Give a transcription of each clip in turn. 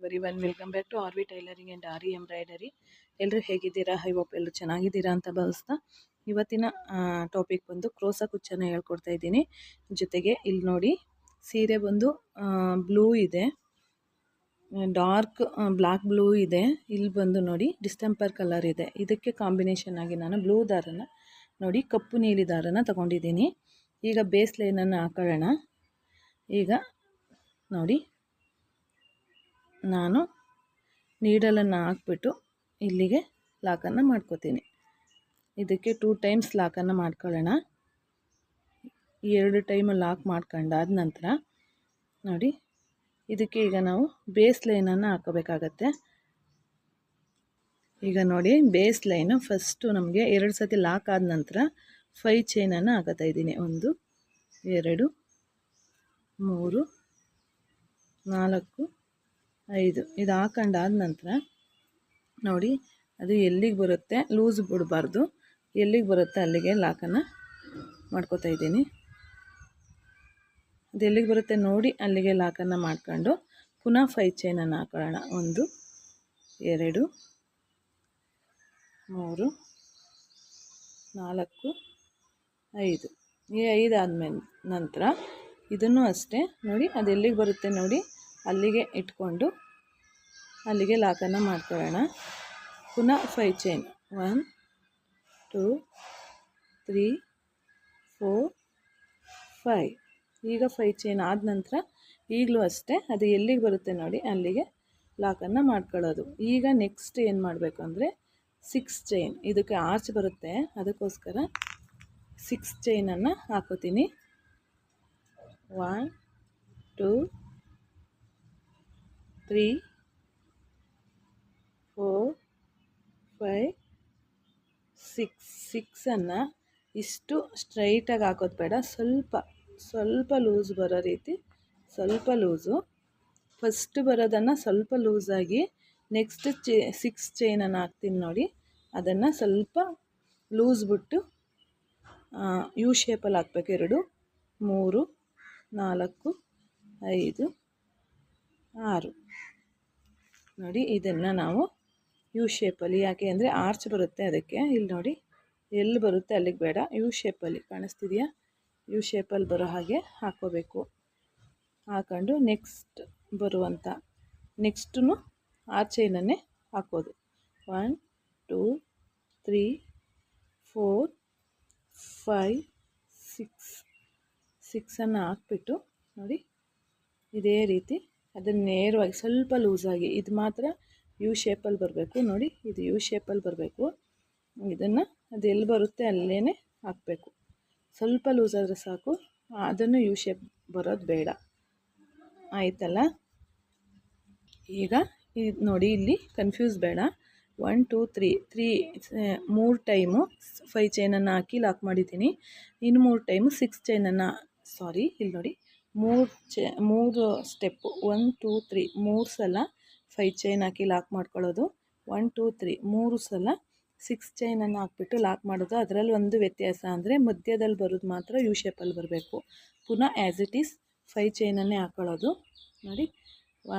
Very well welcome back to R V tailoring and R E embroidery ಎಲ್ಲರೂ ಹೇಗಿದ್ದೀರಾ? I hope ಎಲ್ಲರೂ ಚೆನ್ನಾಗಿದ್ದೀರಾ ಅಂತ ಭಾವಿಸ್ತಾ ಇವತ್ತಿನ ಟಾಪಿಕ್ ಬಂದು ಕ್ರೋಸಾ ಕುಚ್ಚನ್ನು ಹೇಳ್ಕೊಡ್ತಾ ಇದ್ದೀನಿ. ಜೊತೆಗೆ ಇಲ್ಲಿ ನೋಡಿ, ಸೀರೆ ಬಂದು ಬ್ಲೂ ಇದೆ. ಡಾರ್ಕ್ ಬ್ಲ್ಯಾಕ್ ಬ್ಲೂ ಇದೆ. ಇಲ್ಲಿ ಬಂದು ನೋಡಿ ಡಿಸ್ಟೆಂಪರ್ ಕಲರ್ ಇದೆ. ಇದಕ್ಕೆ ಕಾಂಬಿನೇಷನ್ ಆಗಿ ನಾನು ಬ್ಲೂ ದಾರನ ನೋಡಿ, ಕಪ್ಪು ನೀಲಿ ದಾರನ ತಗೊಂಡಿದ್ದೀನಿ. ಈಗ ಬೇಸ್ ಲೈನನ್ನು ಹಾಕೊಳ್ಳೋಣ. ಈಗ ನೋಡಿ ನಾನು ನೀಡಲನ್ನು ಹಾಕ್ಬಿಟ್ಟು ಇಲ್ಲಿಗೆ ಲಾಕನ್ನು ಮಾಡ್ಕೋತೀನಿ. ಇದಕ್ಕೆ ಟೂ ಟೈಮ್ಸ್ ಲಾಕನ್ನು ಮಾಡ್ಕೊಳ್ಳೋಣ. ಎರಡು ಟೈಮು ಲಾಕ್ ಮಾಡ್ಕೊಂಡಾದ ನಂತರ ನೋಡಿ, ಇದಕ್ಕೆ ಈಗ ನಾವು ಬೇಸ್ ಲೈನನ್ನು ಹಾಕೋಬೇಕಾಗತ್ತೆ ಈಗ ನೋಡಿ ಬೇಸ್ ಲೈನು ಫಸ್ಟು ನಮಗೆ ಎರಡು ಸತಿ ಲಾಕ್ ಆದ ನಂತರ ಫೈ ಚೈನನ್ನು ಹಾಕೋತಾ ಇದ್ದೀನಿ. ಒಂದು, ಎರಡು, ಮೂರು, ನಾಲ್ಕು ಐದು ಇದು ಹಾಕೊಂಡಾದ ನಂತರ ನೋಡಿ, ಅದು ಎಲ್ಲಿಗೆ ಬರುತ್ತೆ? ಲೂಸ್ ಬಿಡಬಾರ್ದು. ಎಲ್ಲಿಗೆ ಬರುತ್ತೆ? ಅಲ್ಲಿಗೆ ಲಾಕನ್ನು ಮಾಡ್ಕೋತಾ ಇದ್ದೀನಿ. ಅದು ಎಲ್ಲಿಗೆ ಬರುತ್ತೆ ನೋಡಿ, ಅಲ್ಲಿಗೆ ಲಾಕನ್ನು ಮಾಡ್ಕೊಂಡು ಪುನಃ ಫೈ ಚೈನನ್ನು ಹಾಕೊಳ್ಳೋಣ. ಒಂದು, ಎರಡು, ಮೂರು, ನಾಲ್ಕು, ಐದು. ಈ ಐದು ಆದಮೇಲೆ ನಂತರ ಇದನ್ನು ಅಷ್ಟೇ ನೋಡಿ, ಅದು ಎಲ್ಲಿಗೆ ಬರುತ್ತೆ ನೋಡಿ? ಅಲ್ಲಿಗೆ ಇಟ್ಕೊಂಡು ಅಲ್ಲಿಗೆ ಲಾಕನ್ನು ಮಾಡ್ಕೊಳ್ಳೋಣ. ಪುನಃ five chain one two three four five ಈಗ ಫೈ ಚೈನ್ ಆದ ನಂತರ ಈಗಲೂ ಅಷ್ಟೇ, ಅದು ಎಲ್ಲಿಗೆ ಬರುತ್ತೆ ನೋಡಿ, ಅಲ್ಲಿಗೆ ಲಾಕನ್ನು ಮಾಡ್ಕೊಳ್ಳೋದು. ಈಗ ನೆಕ್ಸ್ಟ್ ಏನು ಮಾಡಬೇಕು ಅಂದರೆ ಸಿಕ್ಸ್ ಚೈನ್ ಇದಕ್ಕೆ ಆರ್ಚ್ ಬರುತ್ತೆ, ಅದಕ್ಕೋಸ್ಕರ ಸಿಕ್ಸ್ ಚೈನನ್ನು ಹಾಕೋತೀನಿ. One two three four five six ಸಿಕ್ಸನ್ನು ಇಷ್ಟು ಸ್ಟ್ರೈಟಾಗಿ ಹಾಕೋದು ಬೇಡ. ಸ್ವಲ್ಪ ಸ್ವಲ್ಪ ಲೂಸ್ ಬರೋ ರೀತಿ, ಸ್ವಲ್ಪ ಲೂಸು ಫಸ್ಟ್ ಬರೋದನ್ನು ಸ್ವಲ್ಪ ಲೂಸಾಗಿ ನೆಕ್ಸ್ಟ್ ಚೇ ಸಿಕ್ಸ್ ಚೈನನ್ನು ಹಾಕ್ತೀನಿ ನೋಡಿ. ಅದನ್ನು ಸ್ವಲ್ಪ ಲೂಸ್ ಬಿಟ್ಟು ಯು ಶೇಪಲ್ಲಿ ಹಾಕ್ಬೇಕು. ಎರಡು, ಮೂರು, ನಾಲ್ಕು, ಐದು, ಆರು. ನೋಡಿ, ಇದನ್ನು ನಾವು ಯು ಶೇಪಲ್ಲಿ ಯಾಕೆ ಅಂದರೆ ಆರ್ಚ್ ಬರುತ್ತೆ ಅದಕ್ಕೆ. ಇಲ್ಲಿ ನೋಡಿ ಎಲ್ಲಿ ಬರುತ್ತೆ, ಅಲ್ಲಿಗೆ ಬೇಡ. ಯು ಶೇಪಲ್ಲಿ ಕಾಣಿಸ್ತಿದೆಯಾ? ಯು ಶೇಪಲ್ಲಿ ಬರೋ ಹಾಗೆ ಹಾಕ್ಕೋಬೇಕು. ಹಾಕೊಂಡು ನೆಕ್ಸ್ಟ್ ಬರುವಂಥ ನೆಕ್ಸ್ಟು ಆ ಚೈನನ್ನೇ ಹಾಕೋದು. One two three four five six ಸಿಕ್ಸನ್ನು ಹಾಕ್ಬಿಟ್ಟು ನೋಡಿ, ಇದೇ ರೀತಿ ಅದನ್ನು ನೇರವಾಗಿ ಸ್ವಲ್ಪ ಲೂಸಾಗಿ ಇದು ಮಾತ್ರ ಯು ಶೇಪಲ್ಲಿ ಬರಬೇಕು. ನೋಡಿ, ಇದು ಯು ಶೇಪಲ್ಲಿ ಬರಬೇಕು. ಇದನ್ನು ಅದು ಎಲ್ಲಿ ಬರುತ್ತೆ ಅಲ್ಲೇ ಹಾಕಬೇಕು. ಸ್ವಲ್ಪ ಲೂಸ್ ಆದರೆ ಸಾಕು. ಅದನ್ನು ಯು ಶೇಪ್ ಬರೋದು ಬೇಡ. ಆಯಿತಲ್ಲ? ಈಗ ಇದು ನೋಡಿ, ಇಲ್ಲಿ ಕನ್ಫ್ಯೂಸ್ ಬೇಡ. ಒನ್ ಟೂ ತ್ರೀ ತ್ರೀ ಮೂರು ಟೈಮು ಫೈ ಚೈನನ್ನು ಹಾಕಿ ಲಾಕ್ ಮಾಡಿದ್ದೀನಿ. ಇನ್ನು ಮೂರು ಟೈಮು ಸಿಕ್ಸ್ ಚೈನನ್ನು ಸಾರಿ ಇಲ್ಲಿ ನೋಡಿ. ಮೂರು ಚೆ, ಮೂರು ಸ್ಟೆಪ್ಪು ಒನ್ ಟೂ ತ್ರೀ ಮೂರು ಸಲ ಫೈ ಚೈನ್ ಹಾಕಿ ಲಾಕ್ ಮಾಡ್ಕೊಳ್ಳೋದು. ಒನ್ ಟೂ ತ್ರೀ ಮೂರು ಸಲ ಸಿಕ್ಸ್ ಚೈನನ್ನು ಹಾಕ್ಬಿಟ್ಟು ಲಾಕ್ ಮಾಡೋದು. ಅದರಲ್ಲಿ ಒಂದು ವ್ಯತ್ಯಾಸ ಅಂದರೆ ಮಧ್ಯದಲ್ಲಿ ಬರೋದು ಮಾತ್ರ ಯು ಶೇಪಲ್ಲಿ ಬರಬೇಕು. ಪುನಃ ಆ್ಯಸ್ ಇಟ್ ಈಸ್ ಫೈ ಚೈನನ್ನೇ ಹಾಕ್ಕೊಳ್ಳೋದು ನೋಡಿ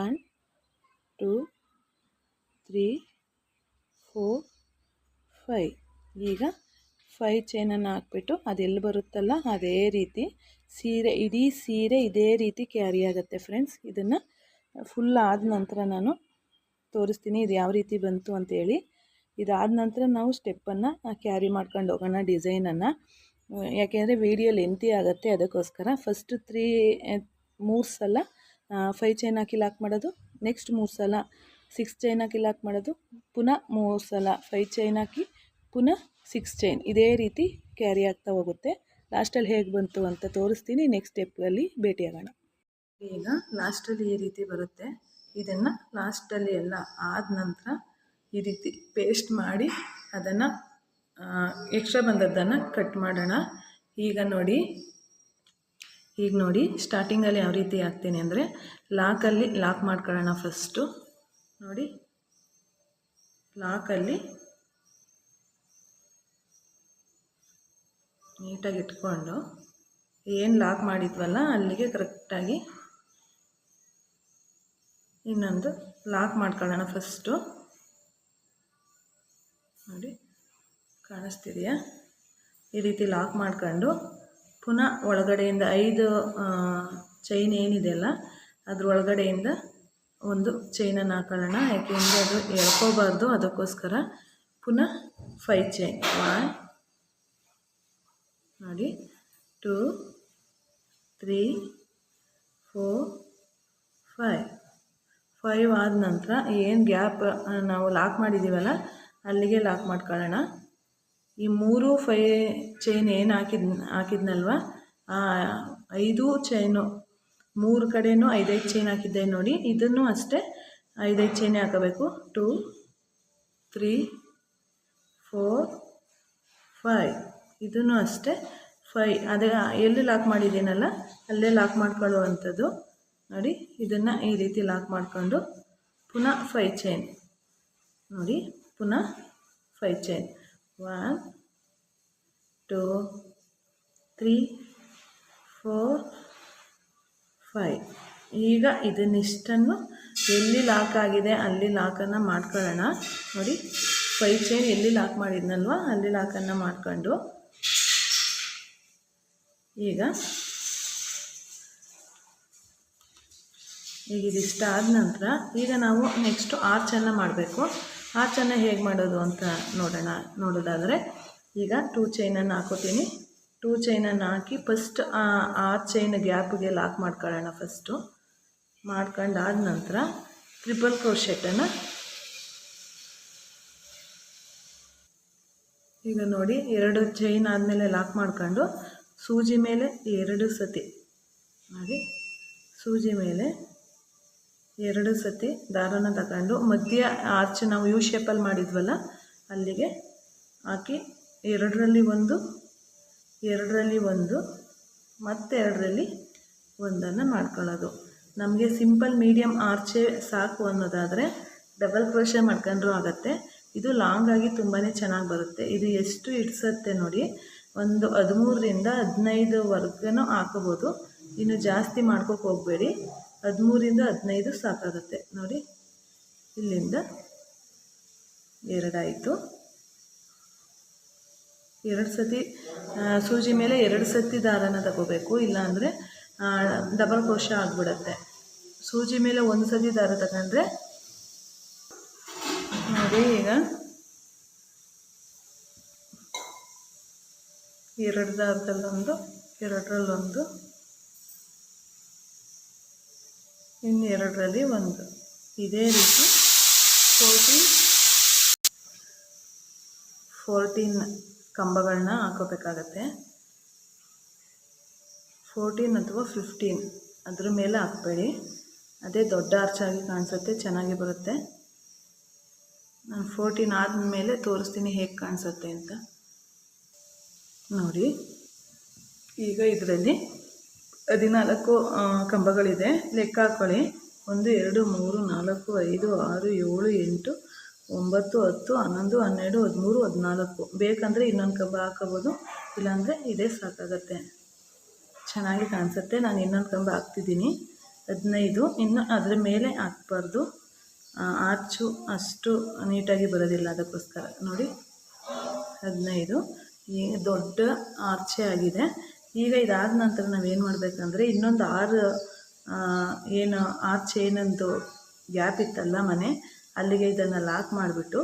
one two three four five ಈಗ ಫೈ ಚೈನನ್ನು ಹಾಕ್ಬಿಟ್ಟು ಅದೆಲ್ಲಿ ಬರುತ್ತಲ್ಲ, ಅದೇ ರೀತಿ ಸೀರೆ, ಇಡೀ ಸೀರೆ ಇದೇ ರೀತಿ ಕ್ಯಾರಿ ಆಗುತ್ತೆ ಫ್ರೆಂಡ್ಸ್ ಇದನ್ನು ಫುಲ್ ಆದ ನಂತರ ನಾನು ತೋರಿಸ್ತೀನಿ ಇದು ಯಾವ ರೀತಿ ಬಂತು ಅಂತೇಳಿ. ಇದಾದ ನಂತರ ನಾವು ಸ್ಟೆಪ್ಪನ್ನು ಕ್ಯಾರಿ ಮಾಡ್ಕೊಂಡು ಹೋಗೋಣ ಡಿಸೈನನ್ನು ಯಾಕೆಂದರೆ ವೀಡಿಯೋ ಲೆಂತಿ ಆಗುತ್ತೆ, ಅದಕ್ಕೋಸ್ಕರ ಫಸ್ಟ್ ತ್ರೀ ಮೂರು ಸಲ ಫೈವ್ ಚೈನ್ ಹಾಕಿ ಲಾಕ್ ಮಾಡೋದು ನೆಕ್ಸ್ಟ್ ಮೂರು ಸಲ ಸಿಕ್ಸ್ ಚೈನ್ ಹಾಕಿ ಲಾಕ್ ಮಾಡೋದು, ಪುನಃ ಮೂರು ಸಲ ಫೈವ್ ಚೈನ್ ಹಾಕಿ ಪುನಃ ಸಿಕ್ಸ್ ಚೈನ್ ಇದೇ ರೀತಿ ಕ್ಯಾರಿ ಆಗ್ತಾ ಹೋಗುತ್ತೆ. ಲಾಸ್ಟಲ್ಲಿ ಹೇಗೆ ಬಂತು ಅಂತ ತೋರಿಸ್ತೀನಿ. ನೆಕ್ಸ್ಟ್ ಸ್ಟೆಪ್ಪಲ್ಲಿ ಭೇಟಿಯಾಗೋಣ. ಈಗ ಲಾಸ್ಟಲ್ಲಿ ಈ ರೀತಿ ಬರುತ್ತೆ. ಇದನ್ನು ಲಾಸ್ಟಲ್ಲಿ ಎಲ್ಲ ಆದ ನಂತರ ಈ ರೀತಿ ಪೇಸ್ಟ್ ಮಾಡಿ ಅದನ್ನು ಎಕ್ಸ್ಟ್ರಾ ಬಂದದ್ದನ್ನು ಕಟ್ ಮಾಡೋಣ. ಈಗ ನೋಡಿ ಈಗ ನೋಡಿ ಸ್ಟಾರ್ಟಿಂಗಲ್ಲಿ ಯಾವ ರೀತಿ ಹಾಕ್ತೀನಿ ಅಂದರೆ ಲಾಕಲ್ಲಿ ಲಾಕ್ ಮಾಡ್ಕೊಳ್ಳೋಣ ಫಸ್ಟು ನೋಡಿ ಲಾಕಲ್ಲಿ ನೀಟಾಗಿ ಇಟ್ಕೊಂಡು ಏನು ಲಾಕ್ ಮಾಡಿದ್ವಲ್ಲ ಅಲ್ಲಿಗೆ ಕರೆಕ್ಟಾಗಿ ಇನ್ನೊಂದು ಲಾಕ್ ಮಾಡ್ಕೊಳ್ಳೋಣ ಫಸ್ಟು ನೋಡಿ, ಕಾಣಿಸ್ತಿದೆಯಾ? ಈ ರೀತಿ ಲಾಕ್ ಮಾಡ್ಕೊಂಡು ಪುನಃ ಒಳಗಡೆಯಿಂದ ಐದು ಚೈನ್ ಏನಿದೆಯಲ್ಲ ಅದ್ರ ಒಳಗಡೆಯಿಂದ ಒಂದು ಚೈನನ್ನು ಹಾಕೊಳ್ಳೋಣ. ಯಾಕೆಂದರೆ ಅದು ಎಳ್ಕೋಬಾರ್ದು, ಅದಕ್ಕೋಸ್ಕರ ಪುನಃ ಫೈ ಚೈನ್ ಒನ್ ನೋಡಿ two, three, four, five. Five ಆದ ನಂತರ ಏನು ಗ್ಯಾಪ್ ನಾವು ಲಾಕ್ ಮಾಡಿದ್ದೀವಲ್ಲ ಅಲ್ಲಿಗೆ ಲಾಕ್ ಮಾಡ್ಕೊಳ್ಳೋಣ. ಈ ಮೂರು ಫೈ ಚೈನ್ ಏನು ಹಾಕಿದ್, ಹಾಕಿದ್ನಲ್ವ? ಆ, ಐದು ಚೈನು, ಮೂರು ಕಡೆಯೂ ಐದೈದು ಚೈನ್ ಹಾಕಿದ್ದೆ ನೋಡಿ. ಇದನ್ನು ಅಷ್ಟೇ ಐದೈದು ಚೈನೇ ಹಾಕಬೇಕು. Two, three, four, five. ಇದನ್ನು ಅಷ್ಟೇ ಫೈ ಅದೇ ಎಲ್ಲಿ ಲಾಕ್ ಮಾಡಿದ್ದೀನಲ್ಲ, ಅಲ್ಲೇ ಲಾಕ್ ಮಾಡ್ಕೊಳ್ಳುವಂಥದ್ದು. ನೋಡಿ, ಇದನ್ನು ಈ ರೀತಿ ಲಾಕ್ ಮಾಡಿಕೊಂಡು ಪುನಃ ಫೈ ಚೈನ್ ನೋಡಿ, ಪುನಃ five chain one two three four five ಈಗ ಇದನ್ನಿಷ್ಟನ್ನು ಎಲ್ಲಿ ಲಾಕ್ ಆಗಿದೆ, ಅಲ್ಲಿ ಲಾಕನ್ನು ಮಾಡ್ಕೊಳ್ಳೋಣ. ನೋಡಿ ಫೈ ಚೈನ್ ಎಲ್ಲಿ ಲಾಕ್ ಮಾಡಿದ್ನಲ್ವ, ಅಲ್ಲಿ ಲಾಕನ್ನು ಮಾಡ್ಕೊಂಡು. ಈಗ ಈಗ ಇದಿಷ್ಟ ಆದ ನಂತರ ಈಗ ನಾವು ನೆಕ್ಸ್ಟು ಆರ್ಚನ್ನು ಮಾಡಬೇಕು. ಆರ್ಚನ್ನು ಹೇಗೆ ಮಾಡೋದು ಅಂತ ನೋಡೋಣ, ನೋಡೋದಾದರೆ ಈಗ ಟೂ ಚೈನನ್ನು ಹಾಕೋತೀನಿ. ಟೂ ಚೈನನ್ನು ಹಾಕಿ ಫಸ್ಟ್ ಆ ಚೈನ್ ಗ್ಯಾಪ್ಗೆ ಲಾಕ್ ಮಾಡ್ಕೊಳ್ಳೋಣ ಫಸ್ಟು ಮಾಡ್ಕೊಂಡಾದ ನಂತರ ಟ್ರಿಪಲ್ ಕ್ರೋಶೆಟನ್ನು ಈಗ ನೋಡಿ ಎರಡು ಚೈನ್ ಆದಮೇಲೆ ಲಾಕ್ ಮಾಡ್ಕೊಂಡು ಸೂಜಿ ಮೇಲೆ ಎರಡು ಸತಿ. ಹಾಗೆ ಸೂಜಿ ಮೇಲೆ ಎರಡು ಸತಿ ದಾರನ ತಗೊಂಡು ಮಧ್ಯ ಆರ್ಚ್ ನಾವು ಯು ಶೇಪಲ್ಲಿ ಮಾಡಿದ್ವಲ್ಲ, ಅಲ್ಲಿಗೆ ಹಾಕಿ ಎರಡರಲ್ಲಿ ಒಂದು ಎರಡರಲ್ಲಿ ಒಂದು, ಮತ್ತೆ ಎರಡರಲ್ಲಿ ಒಂದನ್ನು ಮಾಡ್ಕೊಳ್ಳೋದು. ನಮಗೆ ಸಿಂಪಲ್ ಮೀಡಿಯಮ್ ಆರ್ಚೆ ಸಾಕು ಅನ್ನೋದಾದರೆ ಡಬಲ್ ಕ್ರೋಶೆ ಮಾಡ್ಕೊಂಡ್ರೂ ಆಗುತ್ತೆ. ಇದು ಲಾಂಗಾಗಿ ತುಂಬಾ ಚೆನ್ನಾಗಿ ಬರುತ್ತೆ. ಇದು ಎಷ್ಟು ಇಡ್ಸತ್ತೆ ನೋಡಿ ಒಂದು ಹದಿಮೂರರಿಂದ ಹದಿನೈದುವರೆಗೂ ಹಾಕೋಬೋದು. ಇನ್ನು ಜಾಸ್ತಿ ಮಾಡ್ಕೋಕೆ ಹೋಗಬೇಡಿ. ಹದಿಮೂರಿಂದ ಹದಿನೈದು ಸಾಕಾಗುತ್ತೆ. ನೋಡಿ, ಇಲ್ಲಿಂದ ಎರಡಾಯಿತು. ಎರಡು ಸತಿ ಸೂಜಿ ಮೇಲೆ ಎರಡು ಸತಿ ದಾರನ ತಗೋಬೇಕು. ಇಲ್ಲಾಂದರೆ ಡಬಲ್ ಕೋಶ ಆಗಿಬಿಡತ್ತೆ. ಸೂಜಿ ಮೇಲೆ ಒಂದು ಸತಿ ದಾರ ತಗೊಂಡ್ರೆ, ನೋಡಿ ಈಗ ಎರಡು ದಾರದಲ್ಲೊಂದು ಎರಡರಲ್ಲೊಂದು ಇನ್ನೆರಡರಲ್ಲಿ ಒಂದು. ಇದೇ ರೀತಿ ಫೋರ್ಟೀನ್ ಫೋರ್ಟೀನ್ ಕಂಬಗಳನ್ನ ಹಾಕೋಬೇಕಾಗತ್ತೆ. ಫೋರ್ಟೀನ್ ಅಥವಾ ಫಿಫ್ಟೀನ್ ಅದ್ರ ಮೇಲೆ ಹಾಕ್ಬೇಡಿ. ಅದೇ ದೊಡ್ಡ ಆರ್ಚಾಗಿ ಕಾಣಿಸುತ್ತೆ, ಚೆನ್ನಾಗಿ ಬರುತ್ತೆ. ನಾನು ಫೋರ್ಟೀನ್ ಆದಮೇಲೆ ತೋರಿಸ್ತೀನಿ ಹೇಗೆ ಕಾಣಿಸುತ್ತೆ ಅಂತ. ನೋಡಿ. ಈಗ ಇದರಲ್ಲಿ ಹದಿನಾಲ್ಕು ಕಂಬಗಳಿದೆ. ಲೆಕ್ಕ ಹಾಕೊಳ್ಳಿ ಒಂದು, ಎರಡು, ಮೂರು, ನಾಲ್ಕು, ಐದು, ಆರು, ಏಳು, ಎಂಟು, ಒಂಬತ್ತು, ಹತ್ತು, ಹನ್ನೊಂದು, ಹನ್ನೆರಡು, ಹದಿಮೂರು, ಹದಿನಾಲ್ಕು. ಬೇಕಂದರೆ ಇನ್ನೊಂದು ಕಂಬ ಹಾಕೋಬೋದು ಇಲ್ಲಾಂದರೆ ಇದೇ ಸಾಕಾಗತ್ತೆ. ಚೆನ್ನಾಗಿ ಕಾಣಿಸುತ್ತೆ. ನಾನು ಇನ್ನೊಂದು ಕಂಬ ಹಾಕ್ತಿದ್ದೀನಿ. ಹದಿನೈದು. ಇನ್ನು ಅದರ ಮೇಲೆ ಹಾಕ್ಬಾರ್ದು. ಆರ್ಚು ಅಷ್ಟು ನೀಟಾಗಿ ಬರೋದಿಲ್ಲ ಅದಕ್ಕೋಸ್ಕರ. ನೋಡಿ. ಹದಿನೈದು. ಈ ದೊಡ್ಡ ಆರ್ಚೆ ಆಗಿದೆ. ಈಗ ಇದಾದ ನಂತರ ನಾವೇನು ಮಾಡಬೇಕಂದ್ರೆ ಇನ್ನೊಂದು ಆರು ಏನು ಆರ್ಚೆ ಏನಂದು ಗ್ಯಾಪ್ ಇತ್ತಲ್ಲ ಮನೆ, ಅಲ್ಲಿಗೆ ಇದನ್ನು ಲಾಕ್ ಮಾಡಿಬಿಟ್ಟು,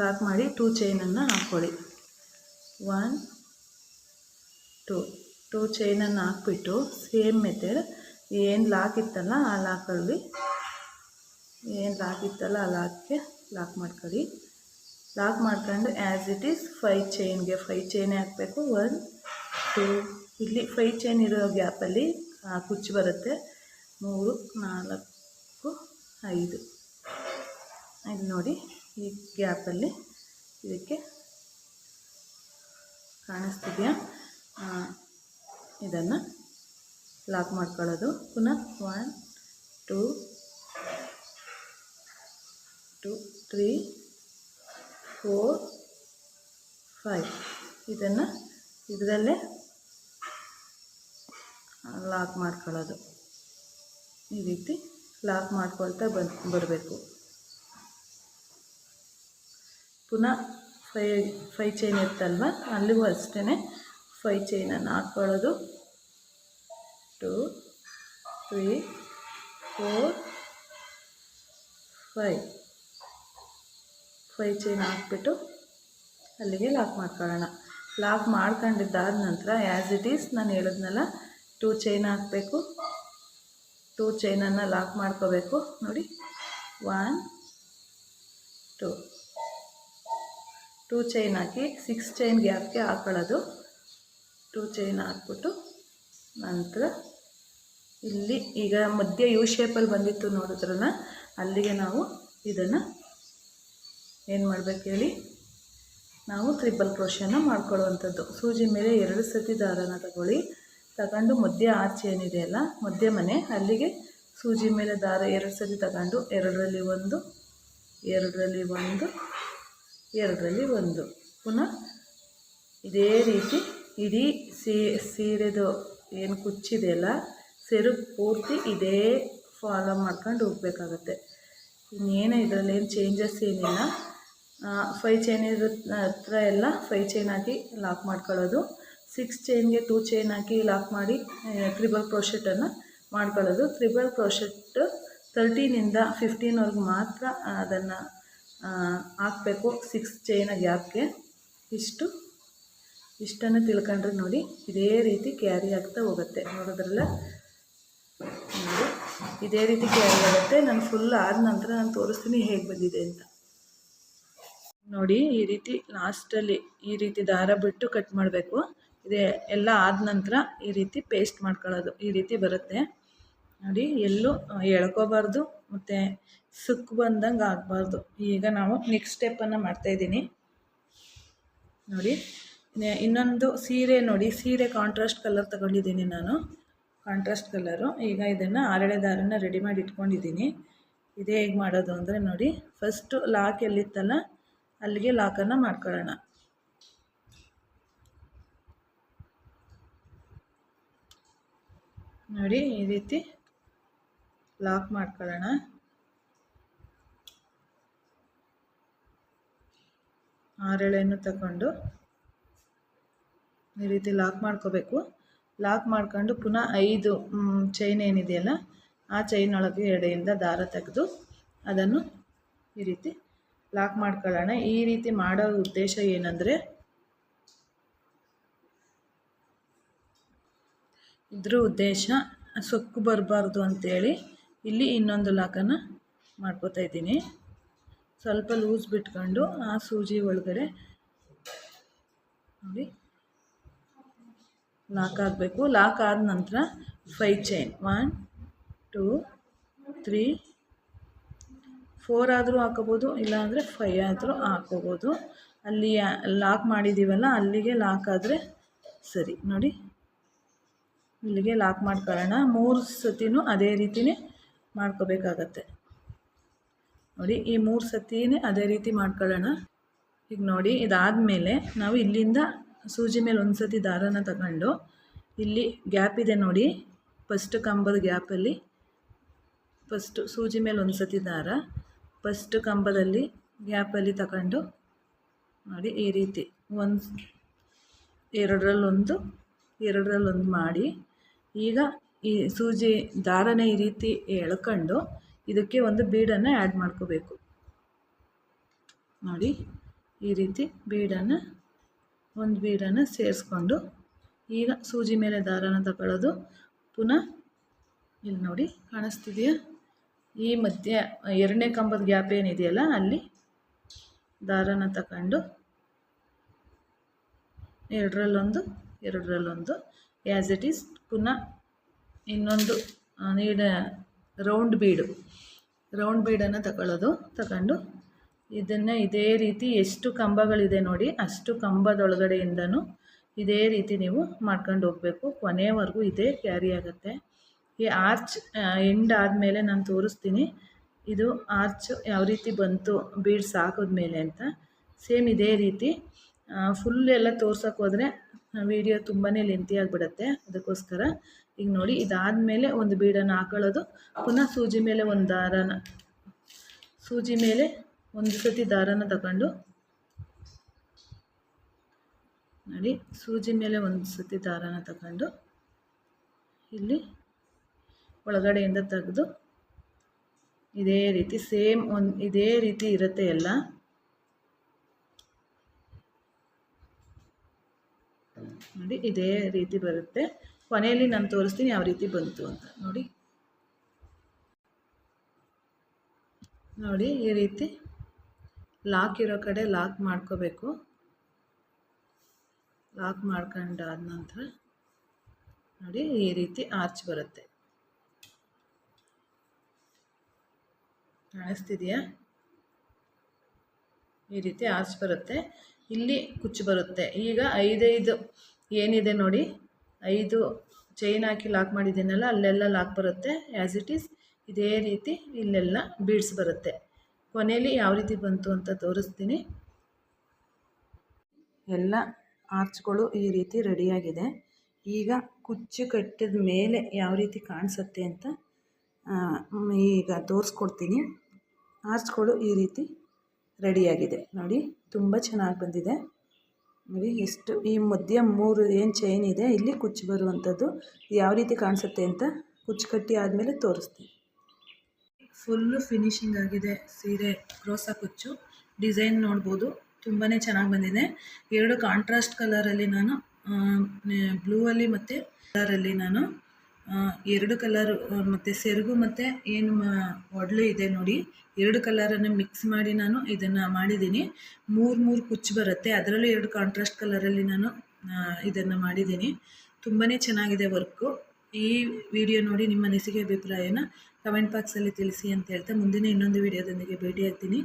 ಲಾಕ್ ಮಾಡಿ ಟೂ ಚೈನನ್ನು ಹಾಕ್ಕೊಳ್ಳಿ ಒನ್, ಟೂ ಟೂ ಚೈನನ್ನು ಹಾಕ್ಬಿಟ್ಟು ಸೇಮ್ ಮೆಥಡ್, ಏನು ಲಾಕ್ ಇತ್ತಲ್ಲ ಆ ಲಾಕಲ್ಲಿ, ಏನು ಲಾಕ್ ಇತ್ತಲ್ಲ ಆ ಲಾಕ್ಗೆ ಲಾಕ್ ಮಾಡ್ಕೊಳ್ಳಿ. ಲಾಕ್ ಮಾಡ್ಕೊಂಡು ಆ್ಯಸ್ ಇಟ್ ಈಸ್ ಫೈ ಚೈನ್ಗೆ ಫೈ ಚೈನೇ ಹಾಕಬೇಕು. ಒನ್ ಟೂ ಇಲ್ಲಿ ಫೈ ಚೈನ್ ಇರೋ ಗ್ಯಾಪಲ್ಲಿ ಕುಚ್ಚು ಬರುತ್ತೆ. ಮೂರು, ನಾಲ್ಕು, ಐದು. ಇಲ್ಲಿ ನೋಡಿ, ಈ ಗ್ಯಾಪಲ್ಲಿ ಇದಕ್ಕೆ ಕಾಣಿಸ್ತಿದೆಯಾ? ಇದನ್ನು ಲಾಕ್ ಮಾಡ್ಕೊಳ್ಳೋದು. ಪುನಃ one two two three four five ಇದನ್ನು ಇದರಲ್ಲೇ ಲಾಕ್ ಮಾಡ್ಕೊಳ್ಳೋದು. ಈ ರೀತಿ ಲಾಕ್ ಮಾಡ್ಕೊಳ್ತಾ ಬಂದ್ ಬರಬೇಕು. ಪುನಃ ಫೈ ಫೈ ಚೈನ್ ಇರ್ತಲ್ವ ಅಲ್ಲಿಗೂ ಅಷ್ಟೇ ಫೈ ಚೈನನ್ನು ಹಾಕ್ಕೊಳ್ಳೋದು. Two three four five five chain ಹಾಕ್ಬಿಟ್ಟು ಅಲ್ಲಿಗೆ ಲಾಕ್ ಮಾಡ್ಕೊಳ್ಳೋಣ. ಲಾಕ್ ಮಾಡ್ಕೊಂಡಿದ್ದಾದ ನಂತರ ಆ್ಯಸ್ ಇಟ್ ಈಸ್ ನಾನು ಹೇಳಿದ್ನಲ್ಲ ಟೂ ಚೈನ್ ಹಾಕಬೇಕು. ಟೂ ಚೈನನ್ನು ಲಾಕ್ ಮಾಡ್ಕೋಬೇಕು. ನೋಡಿ ಒನ್ ಟೂ ಟೂ ಚೈನ್ ಹಾಕಿ ಸಿಕ್ಸ್ ಚೈನ್ ಗ್ಯಾಪ್ಗೆ ಹಾಕೊಳ್ಳೋದು. ಟೂ ಚೈನ್ ಹಾಕ್ಬಿಟ್ಟು ನಂತರ ಇಲ್ಲಿ ಈಗ ಮಧ್ಯೆ ಯು ಶೇಪಲ್ಲಿ ಬಂದಿತ್ತು ನೋಡಿದ್ರಲ್ಲ, ಅಲ್ಲಿಗೆ ನಾವು ಇದನ್ನು ಏನು ಮಾಡಬೇಕು ಹೇಳಿ? ನಾವು ತ್ರಿಬಲ್ ಕ್ರೋಶನ ಮಾಡ್ಕೊಳ್ಳುವಂಥದ್ದು. ಸೂಜಿ ಮೇಲೆ ಎರಡು ಸತಿ ದಾರನ ತಗೊಳ್ಳಿ. ತಗೊಂಡು ಮಧ್ಯ ಆಚೆ ಏನಿದೆಯಲ್ಲ ಮಧ್ಯ ಮನೆ, ಅಲ್ಲಿಗೆ ಸೂಜಿ ಮೇಲೆ ದಾರ ಎರಡು ಸತಿ ತಗೊಂಡು ಎರಡರಲ್ಲಿ ಒಂದು ಎರಡರಲ್ಲಿ ಒಂದು ಎರಡರಲ್ಲಿ ಒಂದು. ಪುನಃ ಇದೇ ರೀತಿ ಇಡೀ ಸೀರೆದು ಏನು ಕುಚ್ಚಿದೆಯಲ್ಲ ಸೆರಗು ಪೂರ್ತಿ ಇದೇ ಫಾಲೋ ಮಾಡ್ಕೊಂಡು ಹೋಗ್ಬೇಕಾಗತ್ತೆ. ಇನ್ನೇನು ಇದರಲ್ಲಿ ಏನು ಚೇಂಜಸ್ ಏನಿಲ್ಲ. ಫೈ ಚೈನ್ ಇರೋ ಹತ್ರ ಎಲ್ಲ ಫೈ ಚೈನ್ ಹಾಕಿ ಲಾಕ್ ಮಾಡ್ಕೊಳ್ಳೋದು. ಸಿಕ್ಸ್ ಚೈನ್ಗೆ ಟೂ ಚೈನ್ ಹಾಕಿ ಲಾಕ್ ಮಾಡಿ ತ್ರಿಬಲ್ ಕ್ರೋಶೆಟನ್ನು ಮಾಡ್ಕೊಳ್ಳೋದು. ತ್ರಿಬಲ್ ಕ್ರೋಶೆಟ್ ತರ್ಟೀನಿಂದ ಫಿಫ್ಟೀನ್ವರೆಗೆ ಮಾತ್ರ ಅದನ್ನು ಹಾಕಬೇಕು ಸಿಕ್ಸ್ ಚೈನ ಗ್ಯಾಪ್ಗೆ ಇಷ್ಟು. ಇಷ್ಟನ್ನು ತಿಳ್ಕೊಂಡ್ರೆ ನೋಡಿ, ಇದೇ ರೀತಿ ಕ್ಯಾರಿ ಆಗ್ತಾ ಹೋಗುತ್ತೆ. ನೋಡೋದ್ರಲ್ಲ? ನೋಡಿ, ಇದೇ ರೀತಿ ಕ್ಯಾರಿ ಆಗುತ್ತೆ. ನಾನು ಫುಲ್ ಆದ ನಂತರ ನಾನು ತೋರಿಸ್ತೀನಿ ಹೇಗೆ ಬಂದಿದೆ ಅಂತ. ನೋಡಿ ಈ ರೀತಿ ಲಾಸ್ಟಲ್ಲಿ ಈ ರೀತಿ ದಾರ ಬಿಟ್ಟು ಕಟ್ ಮಾಡಬೇಕು. ಇದೇ ಎಲ್ಲ ಆದ ನಂತರ ಈ ರೀತಿ ಪೇಸ್ಟ್ ಮಾಡ್ಕೊಳ್ಳೋದು, ಈ ರೀತಿ ಬರುತ್ತೆ. ನೋಡಿ ಎಲ್ಲೂ ಎಳ್ಕೋಬಾರ್ದು ಮತ್ತು ಸುಕ್ಕು ಬಂದಂಗೆ ಆಗಬಾರ್ದು. ಈಗ ನಾವು ನೆಕ್ಸ್ಟ್ ಸ್ಟೆಪ್ಪನ್ನು ಮಾಡ್ತಾಯಿದ್ದೀನಿ ನೋಡಿ ಇನ್ನೊಂದು ಸೀರೆ ನೋಡಿ, ಸೀರೆ ಕಾಂಟ್ರಾಸ್ಟ್ ಕಲರ್ ತಗೊಂಡಿದ್ದೀನಿ ನಾನು. ಕಾಂಟ್ರಾಸ್ಟ್ ಕಲರು ಈಗ ಇದನ್ನು ಆರಳೆ ದಾರನ ರೆಡಿ ಮಾಡಿ ಇಟ್ಕೊಂಡಿದ್ದೀನಿ. ಇದೇ ಹೇಗೆ ಮಾಡೋದು ಅಂದರೆ ನೋಡಿ ಫಸ್ಟು ಲಾಕ್ ಎಲ್ಲಿತ್ತಲ್ಲ ಅಲ್ಲಿಗೆ ಲಾಕನ್ನು ಮಾಡ್ಕೊಳ್ಳೋಣ. ನೋಡಿ, ಈ ರೀತಿ ಲಾಕ್ ಮಾಡ್ಕೊಳ್ಳೋಣ. ಆರೆಳೆಯನ್ನು ತಗೊಂಡು ಈ ರೀತಿ ಲಾಕ್ ಮಾಡ್ಕೋಬೇಕು. ಲಾಕ್ ಮಾಡ್ಕೊಂಡು ಪುನಃ ಐದು ಚೈನ್ ಏನಿದೆಯಲ್ಲ, ಆ ಚೈನ್ ಒಳಗೆ ಎಡೆಯಿಂದ ದಾರ ತೆಗೆದು ಅದನ್ನು ಈ ರೀತಿ ಲಾಕ್ ಮಾಡ್ಕೊಳ್ಳೋಣ. ಈ ರೀತಿ ಮಾಡೋ ಉದ್ದೇಶ ಏನಂದರೆ, ಇದ್ರ ಉದ್ದೇಶ ಸೊಕ್ಕು ಬರಬಾರ್ದು ಅಂಥೇಳಿ ಇಲ್ಲಿ ಇನ್ನೊಂದು ಲಾಕನ್ನು ಮಾಡ್ಕೋತಾ ಇದ್ದೀನಿ. ಸ್ವಲ್ಪ ಲೂಸ್ ಬಿಟ್ಕೊಂಡು ಆ ಸೂಜಿ ಒಳಗಡೆ ನೋಡಿ. ಲಾಕ್ ಆಗಬೇಕು. ಲಾಕ್ ಆದ ನಂತರ five chain one two three four ಆದರೂ ಹಾಕೋಬೋದು ಇಲ್ಲಾಂದರೆ ಫೈ ಆದರೂ ಹಾಕೋಬೋದು ಅಲ್ಲಿ ಲಾಕ್ ಮಾಡಿದ್ದೀವಲ್ಲ ಅಲ್ಲಿಗೆ ಲಾಕ್ ಆದರೆ ಸರಿ. ನೋಡಿ. ಇಲ್ಲಿಗೆ ಲಾಕ್ ಮಾಡ್ಕೊಳ್ಳೋಣ. ಮೂರು ಸತಿನೂ ಅದೇ ರೀತಿಯೇ ಮಾಡ್ಕೋಬೇಕಾಗತ್ತೆ. ನೋಡಿ, ಈ ಮೂರು ಸತಿನೇ ಅದೇ ರೀತಿ ಮಾಡ್ಕೊಳ್ಳೋಣ. ಈಗ ನೋಡಿ, ಇದಾದಮೇಲೆ ನಾವು ಇಲ್ಲಿಂದ ಸೂಜಿ ಮೇಲೆ ಒಂದು ಸತಿ ದಾರನ ತಗೊಂಡು, ಇಲ್ಲಿ ಗ್ಯಾಪ್ ಇದೆ ನೋಡಿ. ಫಸ್ಟ್ ಕಂಬದ ಗ್ಯಾಪಲ್ಲಿ ಫಸ್ಟು ಸೂಜಿ ಮೇಲೆ ಒಂದು ಸತಿ ದಾರ. ಫಸ್ಟ್ ಕಂಬದಲ್ಲಿ ಗ್ಯಾಪಲ್ಲಿ ತಗೊಂಡು ನೋಡಿ ಈ ರೀತಿ ಒಂದು ಎರಡರಲ್ಲೊಂದು ಎರಡರಲ್ಲೊಂದು ಮಾಡಿ. ಈಗ ಈ ಸೂಜಿ ದಾರನ ಈ ರೀತಿ ಎಳ್ಕೊಂಡು ಇದಕ್ಕೆ ಒಂದು ಬೀಡನ್ನು ಆ್ಯಡ್ ಮಾಡ್ಕೋಬೇಕು. ನೋಡಿ ಈ ರೀತಿ ಬೀಡನ್ನು, ಒಂದು ಬೀಡನ್ನು ಸೇರಿಸ್ಕೊಂಡು ಈಗ ಸೂಜಿ ಮೇಲೆ ದಾರನ ತಗೊಳ್ಳೋದು. ಪುನಃ ಇಲ್ಲಿ ನೋಡಿ ಕಾಣಿಸ್ತಿದೆಯಾ? ಈ ಮಧ್ಯೆ, ಎರಡನೇ ಕಂಬದ ಗ್ಯಾಪ್ ಏನಿದೆಯಲ್ಲ, ಅಲ್ಲಿ ದಾರನ ತಗೊಂಡು ಎರಡರಲ್ಲೊಂದು ಎರಡರಲ್ಲೊಂದು ಆ್ಯಸ್ ಇಟ್ ಈಸ್ ಪುನಃ ಇನ್ನೊಂದು ನೀಡ ರೌಂಡ್ ಬೀಡು ರೌಂಡ್ ಬೀಡನ್ನು ತಗೊಳ್ಳೋದು ತಗೊಂಡು ಇದನ್ನು ಇದೇ ರೀತಿ ಎಷ್ಟು ಕಂಬಗಳಿದೆ ನೋಡಿ, ಅಷ್ಟು ಕಂಬದೊಳಗಡೆಯಿಂದನೂ ಇದೇ ರೀತಿ ನೀವು ಮಾಡ್ಕೊಂಡು ಹೋಗಬೇಕು. ಕೊನೆಯವರೆಗೂ ಇದೇ ಕ್ಯಾರಿ ಆಗುತ್ತೆ. ಈ ಆರ್ಚ್ ಎಂಡ್ ಆದಮೇಲೆ ನಾನು ತೋರಿಸ್ತೀನಿ. ಇದು ಆರ್ಚ್ ಯಾವ ರೀತಿ ಬಂತು, ಬೀಡ್ಸ್ ಹಾಕಿದ್ಮೇಲೆ ಅಂತ. ಸೇಮ್ ಇದೇ ರೀತಿ ಫುಲ್ ಎಲ್ಲ ತೋರ್ಸೋಕೆ ಹೋದರೆ ವೀಡಿಯೋ ತುಂಬಾ ಲೆಂತಿ ಆಗಿಬಿಡುತ್ತೆ ಅದಕ್ಕೋಸ್ಕರ. ಈಗ ನೋಡಿ, ಇದಾದಮೇಲೆ ಒಂದು ಬೀಡನ್ನು ಹಾಕೊಳ್ಳೋದು. ಪುನಃ ಸೂಜಿ ಮೇಲೆ ಒಂದು ದಾರನ, ಸೂಜಿ ಮೇಲೆ ಒಂದು ಸತಿ ದಾರನ ತಗೊಂಡು ನೋಡಿ, ಸೂಜಿ ಮೇಲೆ ಒಂದು ಸತಿ ದಾರನ ತಗೊಂಡು ಇಲ್ಲಿ ಒಳಗಡೆಯಿಂದ ತೆಗೆದು ಇದೇ ರೀತಿ ಸೇಮ್ ಒಂದು ಇದೇ ರೀತಿ ಇರುತ್ತೆ ಎಲ್ಲ. ನೋಡಿ, ಇದೇ ರೀತಿ ಬರುತ್ತೆ. ಕೊನೆಯಲ್ಲಿ ನಾನು ತೋರಿಸ್ತೀನಿ ಯಾವ ರೀತಿ ಬಂತು ಅಂತ. ನೋಡಿ. ನೋಡಿ, ಈ ರೀತಿ ಲಾಕ್ ಇರೋ ಕಡೆ ಲಾಕ್ ಮಾಡ್ಕೋಬೇಕು. ಲಾಕ್ ಮಾಡ್ಕೊಂಡಾದ ನಂತರ ನೋಡಿ, ಈ ರೀತಿ ಆರ್ಚ್ ಬರುತ್ತೆ. ಕಾಣಿಸ್ತಿದೆಯಾ? ಈ ರೀತಿ ಆರ್ಚ್ ಬರುತ್ತೆ. ಇಲ್ಲಿ ಕುಚ್ಚು ಬರುತ್ತೆ. ಈಗ ಐದೈದು ಏನಿದೆ ನೋಡಿ. ಐದು ಚೈನ್ ಹಾಕಿ ಲಾಕ್ ಮಾಡಿದ್ದೀನಲ್ಲ, ಅಲ್ಲೆಲ್ಲ ಲಾಕ್ ಬರುತ್ತೆ ಆ್ಯಸ್ ಇಟ್ ಈಸ್ ಇದೇ ರೀತಿ ಇಲ್ಲೆಲ್ಲ ಬೀಡ್ಸ್ ಬರುತ್ತೆ. ಕೊನೆಯಲ್ಲಿ ಯಾವ ರೀತಿ ಬಂತು ಅಂತ ತೋರಿಸ್ತೀನಿ. ಎಲ್ಲ ಆರ್ಚ್ಗಳು ಈ ರೀತಿ ರೆಡಿಯಾಗಿದೆ ಈಗ ಕುಚ್ಚು ಕಟ್ಟಿದ ಮೇಲೆ ಯಾವ ರೀತಿ ಕಾಣಿಸುತ್ತೆ ಅಂತ ಈಗ ತೋರಿಸ್ಕೊಡ್ತೀನಿ. ಆರ್ಚ್ಗಳು ಈ ರೀತಿ ರೆಡಿಯಾಗಿದೆ. ನೋಡಿ, ತುಂಬ ಚೆನ್ನಾಗಿ ಬಂದಿದೆ. ನೋಡಿ, ಎಷ್ಟು ಈ ಮಧ್ಯ ಮೂರು ಏನು ಚೈನ್ ಇದೆ, ಇಲ್ಲಿ ಕುಚ್ಚು ಬರುವಂಥದ್ದು ಯಾವ ರೀತಿ ಕಾಣಿಸುತ್ತೆ ಅಂತ ಕುಚ್ಚು ಕಟ್ಟಿ ಆದಮೇಲೆ ತೋರಿಸ್ತೀನಿ. ಫುಲ್ಲು ಫಿನಿಶಿಂಗ್ ಆಗಿದೆ ಸೀರೆ ಕ್ರೋಸ ಕುಚ್ಚು. ಡಿಸೈನ್ ನೋಡ್ಬೋದು ತುಂಬಾ ಚೆನ್ನಾಗಿ ಬಂದಿದೆ. ಎರಡು ಕಾಂಟ್ರಾಸ್ಟ್ ಕಲರಲ್ಲಿ ನಾನು ಬ್ಲೂ ಅಲ್ಲಿ ಮತ್ತು ಕಲರಲ್ಲಿ ನಾನು ಎರಡು ಕಲರ್ ಮತ್ತು ಸೆರಗು ಮತ್ತು ಏನು ಒಡಲು ಇದೆ ನೋಡಿ. ಎರಡು ಕಲರನ್ನು ಮಿಕ್ಸ್ ಮಾಡಿ ನಾನು ಇದನ್ನು ಮಾಡಿದ್ದೀನಿ. ಮೂರು ಮೂರು ಕುಚ್ಚು ಬರುತ್ತೆ. ಅದರಲ್ಲೂ ಎರಡು ಕಾಂಟ್ರಾಸ್ಟ್ ಕಲರಲ್ಲಿ ನಾನು ಇದನ್ನು ಮಾಡಿದ್ದೀನಿ. ತುಂಬಾ ಚೆನ್ನಾಗಿದೆ ವರ್ಕು ಈ ವಿಡಿಯೋ ನೋಡಿ ನಿಮ್ಮ ಅನಿಸಿಕೆ ಅಭಿಪ್ರಾಯನ ಕಮೆಂಟ್ ಬಾಕ್ಸಲ್ಲಿ ತಿಳಿಸಿ ಅಂತ ಹೇಳ್ತಾ, ಮುಂದಿನ ಇನ್ನೊಂದು ವಿಡಿಯೋದೊಂದಿಗೆ ಭೇಟಿಯಾಗ್ತೀನಿ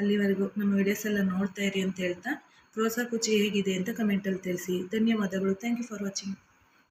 ಅಲ್ಲಿವರೆಗೂ ನಮ್ಮ ವಿಡಿಯೋಸ್ ಎಲ್ಲ ನೋಡ್ತಾ ಇರಿ ಅಂತ ಹೇಳ್ತಾ, ಪ್ರೋತ್ಸಾಹ ಕುಚ್ಚಿ ಹೇಗಿದೆ ಅಂತ ಕಮೆಂಟಲ್ಲಿ ತಿಳಿಸಿ. ಧನ್ಯವಾದಗಳು. Thank you for watching